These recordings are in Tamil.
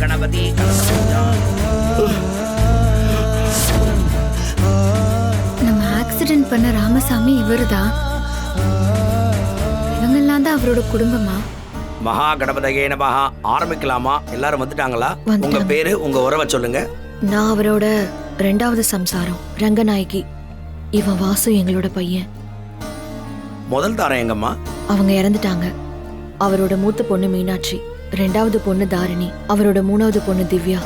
கலசபூஜா நம்ம ஆக்சிடென்ட் பண்ண ராமசாமி இவருதான். இவங்கெல்லாம் தான் அவரோட குடும்பமா? மகா கணபதகே நமஹா ஆரம்பிக்கலாமா? எல்லாரும் வந்துட்டாங்களா? வந்துட்டாங்க. உங்க பேரு உங்க உறவை சொல்லுங்க. நான் அவரோட ரெண்டாவது சம்சாரம் ரங்கநாயகி. இவன் வாசு எங்களோட பையன். முதல் தாரம் எங்கம்மா? அவங்க இறந்துட்டாங்க. அவரோட மூத்த பொண்ணு மீனாட்சி. ரெண்டாவது பொண்ணு தாரிணி அவரோட மூணாவது பொண்ணு திவ்யா.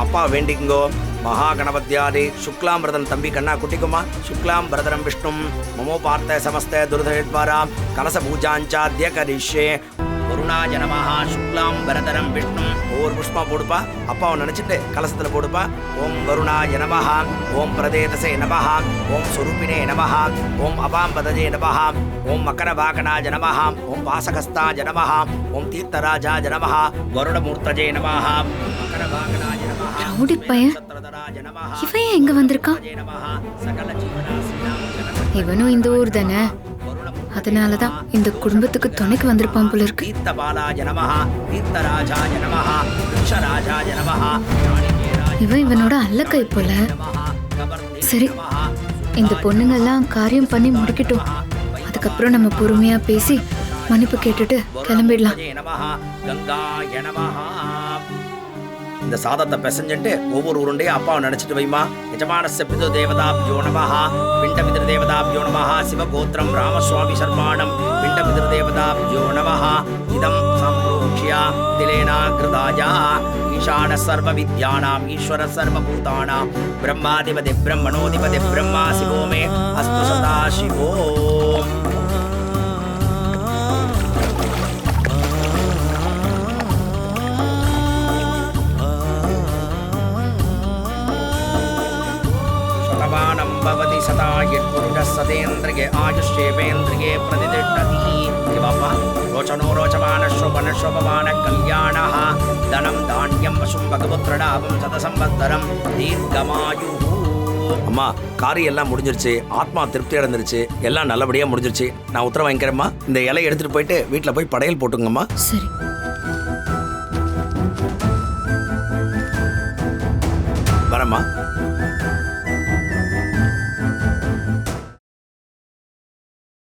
அப்பா வேண்டிங்கோ மகா கணபத்யாதி சுக்லாம் பிரதன் தம்பி கண்ணா குட்டிக்குமா சுக்லாம் பிரதரம் விஷ்ணும் மமோ பார்த்த சமஸ்த துரிதேத்வாரா கலச பூஜாஞ்சாத்திய கரிஷ்யே வருணாய நமஹா சுக்லாம் பரதரம் விஷ்ணும் ஒவ்வொரு புஷ்பா போடுப்பா. அப்பாவை நினைச்சிட்டு கலசத்துல போடுப்பா. ஓம் வருணாய நமஹா ஓம் பிரதேதசே நமஹா ஓம் சுரூபினே நமஹா ஓம் அபாம்பதஜே நமஹா ஓம் மக்கரவாகனாஜ நமஹா ஓம் வாசகஸ்தாஜ நமஹா ஓம் தீர்த்தராஜாஜ நமஹா வருடமூர்த்தஜே நமஹா மக்கரவாகனாஜ நமஹா ரவுடி பையன்? இவன் இங்க வந்திருக்கான்? இவனும் இந்த ஊர் தானே? அதனாலதான் இந்த குடும்பத்துக்கு துணைக்கு வந்திருப்பான் போல இருக்கு. இவன் இவனோட அல்லக்கை போல. சரி இந்த பொண்ணுங்கெல்லாம் காரியம் பண்ணி முடிக்கட்டும். அதுக்கப்புறம் நம்ம பொறுமையா பேசி மன்னிப்பு கேட்டுட்டு கிளம்பிடலாம். இந்த சாதத்தை பிசைஞ்சுட்டு ஒவ்வொரு உருண்டையும் அப்பாவை நினைச்சிட்டு வைமா யஜமானஸ்ய பிது தேவதா பியோனமஹா பிண்ட தேவதா பியோனமஹா சிவகோத்திரம் ராமசுவாமி சர்மாணம். பிண்ட தேவதா பியோனமஹா இதம் சம்ரோக்ஷியா திலேனா கிருதாயா ஈசான சர்வ வித்யானாம் ஈஸ்வர சர்வ பூதானாம் பிரம்மாதிபதி பிரம்மணோதிபதி பிரம்மா சிவோமே அஸ்து சதா சிவோம் சதா யட்புருட சதேந்திரிகே ஆயுஷேவேந்திரிகே பிரதிதிஷ்டதி பாப்பா ரோச்சனோ ரோச்சமான ஸ்ரோபன ஸ்ரோபமான கல்யாண தனம் தானியம் வசும் பகவத்ரடாபம் சதசம்பத்தரம் தீர்க்கமாயு அம்மா காரியம் எல்லாம் முடிஞ்சிருச்சு. ஆத்மா திருப்தி அடைஞ்சிருச்சு. எல்லாம் நல்லபடியா முடிஞ்சிருச்சு. நான் உத்தரவு வாங்கிக்கிறேம்மா. இந்த இலையை எடுத்துட்டு போயிட்டு வீட்டில் போய் படையல் போட்டுங்கம்மா. சரி. வரம்மா.